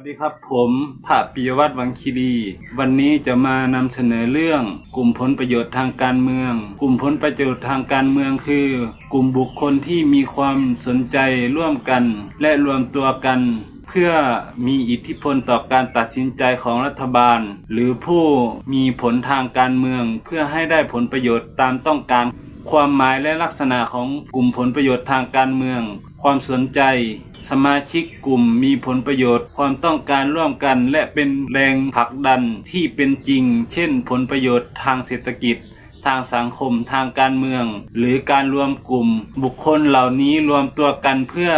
วัสดีครับผมภาพปิยวัฒน์วังคีรี วันนี้จะมานำเสนอเรื่อง กลุ่มผลประโยชน์ทางการเมือง กลุ่มผลประโยชน์ทางการเมืองคือ กลุ่มบุคคลที่มีความสนใจร่วมกัน และรวมตัวกัน เพื่อมีอิทธิพลต่อการตัดสินใจของรัฐบาล หรือผู้มีผลทางการเมือง เพื่อให้ได้ผลประโยชน์ตามต้องการ ความหมายและลักษณะของกลุ่มผลประโยชน์ทางการเมือง ความสนใจ สมาชิกกลุ่มมีผลประโยชน์ ความต้องการร่วมกัน และเป็นแรงผลักดันที่เป็นจริง เช่น ผลประโยชน์ทางเศรษฐกิจ ทางสังคมทางการเมือง หรือการรวมกลุ่ม บุคคลเหล่านี้รวมตัวกันเพื่อ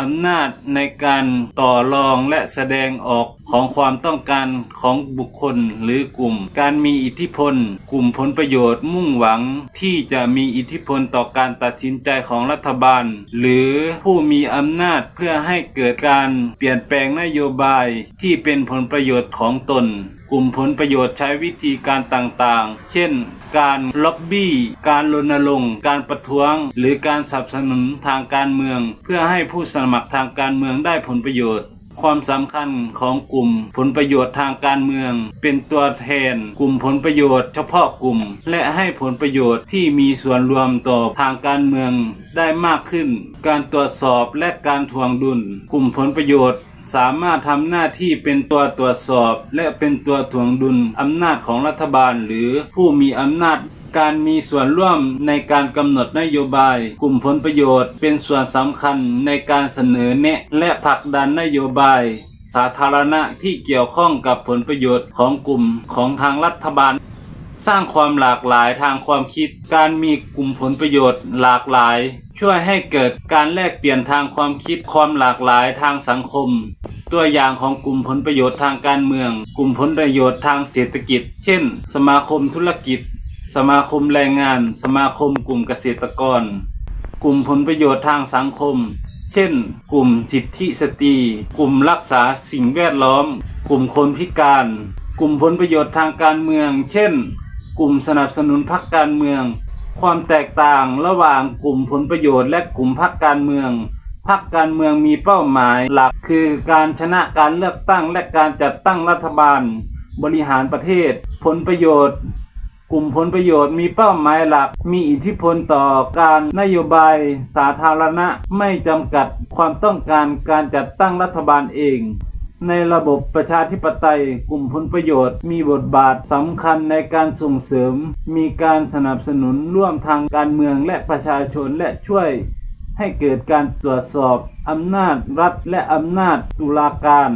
อำนาจในการต่อรองและแสดงออกของความต้องการของบุคคลหรือกลุ่ม การมีอิทธิพล กลุ่มผลประโยชน์มุ่งหวังที่จะมีอิทธิพลต่อการตัดสินใจของรัฐบาล หรือผู้มีอำนาจเพื่อให้เกิดการเปลี่ยนแปลงนโยบายที่เป็นผลประโยชน์ของตน กลุ่มผลประโยชน์ใช้วิธีการต่างๆ เช่น การล็อบบี้ การรณรงค์การประท้วง หรือการสนับสนุนทางการเมือง เพื่อให้ผู้สมัครทางการเมืองได้ผลประโยชน์ ความสำคัญของกลุ่มผลประโยชน์ทางการเมือง เป็นตัวแทน กลุ่มผลประโยชน์เฉพาะกลุ่ม และให้ผลประโยชน์ที่มีส่วนรวมต่อทางการเมืองได้มากขึ้น การตรวจสอบและการทวงดุล กลุ่มผลประโยชน์ สามารถทำหน้าที่เป็นตัวตรวจสอบ และเป็นตัวถ่วงดุลอำนาจของรัฐบาล หรือผู้มีอำนาจการมีส่วนร่วมในการกำหนดนโยบาย กลุ่มผลประโยชน์ เป็นส่วนสำคัญในการเสนอแนะและผลักดันนโยบาย สาธารณะที่เกี่ยวข้องกับผลประโยชน์ของกลุ่มของทางรัฐบาล สร้างความหลากหลายทางความคิด การมีกลุ่มผลประโยชน์หลากหลาย ช่วยให้เกิดการแลกเปลี่ยนทางความคิดความหลากหลายทางสังคม ตัวอย่างของกลุ่มผลประโยชน์ทางการเมือง กลุ่มผลประโยชน์ทางเศรษฐกิจ เช่น สมาคมธุรกิจ สมาคมแรงงาน สมาคมกลุ่มเกษตรกร กลุ่มผลประโยชน์ทางสังคม เช่น กลุ่มสิทธิสตรี กลุ่มรักษาสิ่งแวดล้อม กลุ่มคนพิการ กลุ่มผลประโยชน์ทางการเมือง เช่น กลุ่มสนับสนุนพรรคการเมือง ความแตกต่างระหว่างกลุ่มผลประโยชน์และกลุ่มพรรคการเมืองพรรคการเมืองมีเป้าหมายหลักคือการชนะการเลือกตั้งและการจัดตั้งรัฐบาล บริหารประเทศ ผลประโยชน์ กลุ่มผลประโยชน์มีเป้าหมายหลัก มีอิทธิพลต่อการนโยบายสาธารณะไม่จำกัดความต้องการการจัดตั้งรัฐบาลเอง ในระบบประชาธิปไตย กลุ่มผลประโยชน์ มีบทบาทสำคัญในการส่งเสริม มีการสนับสนุนร่วมทางการเมืองและประชาชนและช่วยให้เกิดการตรวจสอบอำนาจรัฐและอำนาจตุลาการ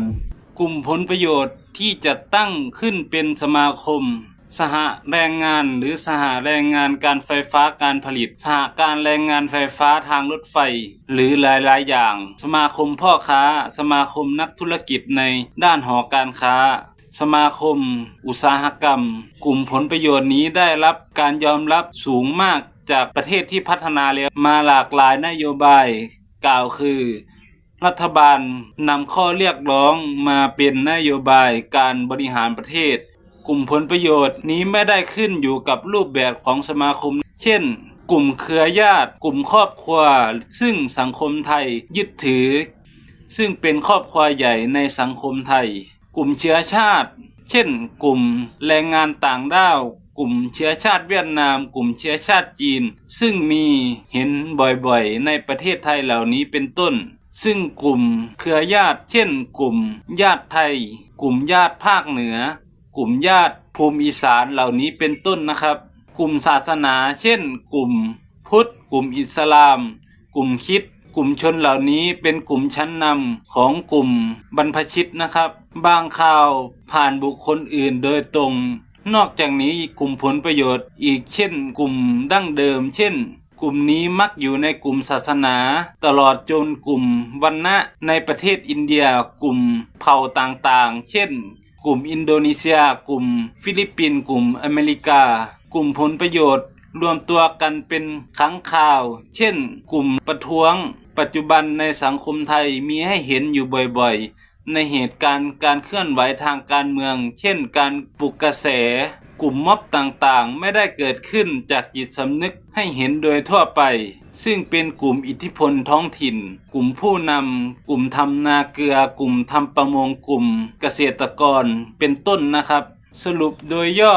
กลุ่มผลประโยชน์ที่จะตั้งขึ้นเป็นสมาคม สหแรงงานหรือสหแรงงานการไฟฟ้าการผลิต สหการแรงงานไฟฟ้าทางรถไฟ หรือหลาย ๆ อย่าง สมาคมพ่อค้า สมาคมนักธุรกิจในด้านหอการค้า สมาคม อุตสาหกรรม กลุ่มผลประโยชน์นี้ได้รับการยอมรับสูงมากจากประเทศที่พัฒนาแล้วมาหลากหลายนโยบาย กล่าวคือ รัฐบาลนำข้อเรียกร้องมาเป็นนโยบายการบริหารประเทศ กลุ่มผลประโยชน์นี้ไม่ได้ขึ้นอยู่กับรูปแบบของสมาคม เช่น กลุ่มเครือญาติ กลุ่มครอบครัว ซึ่งสังคมไทยยึดถือ ซึ่งเป็นครอบครัวใหญ่ในสังคมไทย กลุ่มเชื้อชาติ เช่น กลุ่มแรงงานต่างด้าวกลุ่มเชื้อชาติเวียดนาม กลุ่มเชื้อชาติจีน ซึ่งมีเห็นบ่อยๆ ในประเทศไทยเหล่านี้เป็นต้น ซึ่งกลุ่มเครือญาติ เช่น กลุ่มญาติไทย กลุ่มญาติภาคเหนือ กลุ่มญาติภูมิอีสานเหล่านี้เป็นต้นนะครับ กลุ่มศาสนา เช่น กลุ่มพุทธ กลุ่มอิสลาม กลุ่มคิด กลุ่มชนเหล่านี้เป็นกลุ่มชั้นนำของกลุ่มบรรพชิตนะครับ บางข่าวผ่านบุคคลอื่นโดยตรง นอกจากนี้กลุ่มผลประโยชน์อีกเช่น กลุ่มดั้งเดิม เช่นกลุ่มนี้มักอยู่ในกลุ่มศาสนา ตลอดจนกลุ่มวันณะในประเทศอินเดีย กลุ่มเผ่าต่างๆ เช่น กลุ่มอินโดนีเซีย กลุ่มฟิลิปปินส์กลุ่มอเมริกา กลุ่มผลประโยชน์ รวมตัวกันเป็นครั้งข่าว เช่น กลุ่มประท้วง ปัจจุบันในสังคมไทยมีให้เห็นอยู่บ่อยๆ ในเหตุการณ์การเคลื่อนไหวทางการเมือง เช่น การปลุกกระแส กลุ่มม็อบต่างๆ ไม่ได้เกิดขึ้นจากจิตสำนึกให้เห็นโดยทั่วไป ซึ่งเป็นกลุ่มอิทธิพลท้องถิ่น กลุ่มผู้นำ กลุ่มทำนาเกลือ กลุ่มทำประมง กลุ่มเกษตรกร เป็นต้นนะครับ สรุปโดยย่อ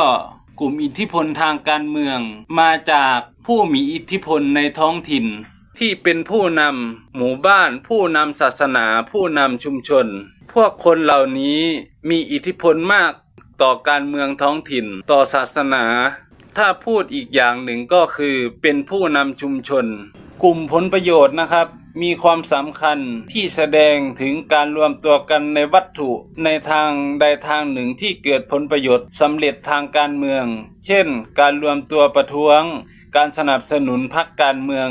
กลุ่มอิทธิพลทางการเมือง มาจากผู้มีอิทธิพลในท้องถิ่น ที่เป็นผู้นำหมู่บ้าน ผู้นำศาสนา ผู้นำชุมชน พวกคนเหล่านี้มีอิทธิพลมาก ต่อการเมืองท้องถิ่น ต่อศาสนา ถ้าพูดอีกอย่างหนึ่งก็คือเป็นผู้นำชุมชน กลุ่มผลประโยชน์นะครับ มีความสำคัญที่แสดงถึงการรวมตัวกันในวัตถุในทางใดทางหนึ่งที่เกิดผลประโยชน์สำเร็จทางการเมือง เช่น การรวมตัวประท้วง การสนับสนุนพรรคการเมือง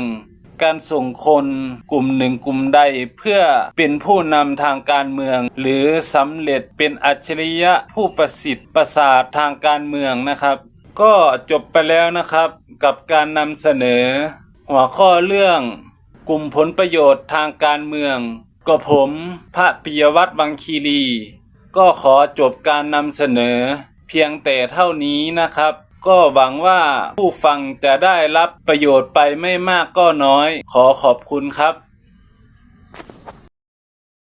การส่งคนกลุ่มหนึ่งกลุ่มใดเพื่อเป็นผู้นำทางการเมือง หรือสำเร็จเป็นอัจฉริยะผู้ประสิทธิ์ประสาททางการเมืองนะครับ ก็จบไปแล้วนะครับ กับการนำเสนอ หัวข้อเรื่องกลุ่มผลประโยชน์ทางการเมือง ก็ผมพระปิยวัตรวังคีรี ก็ขอจบการนำเสนอ เพียงแต่เท่านี้นะครับ ก็หวังว่าผู้ฟังจะได้รับประโยชน์ไปไม่มากก็น้อย ขอขอบคุณครับ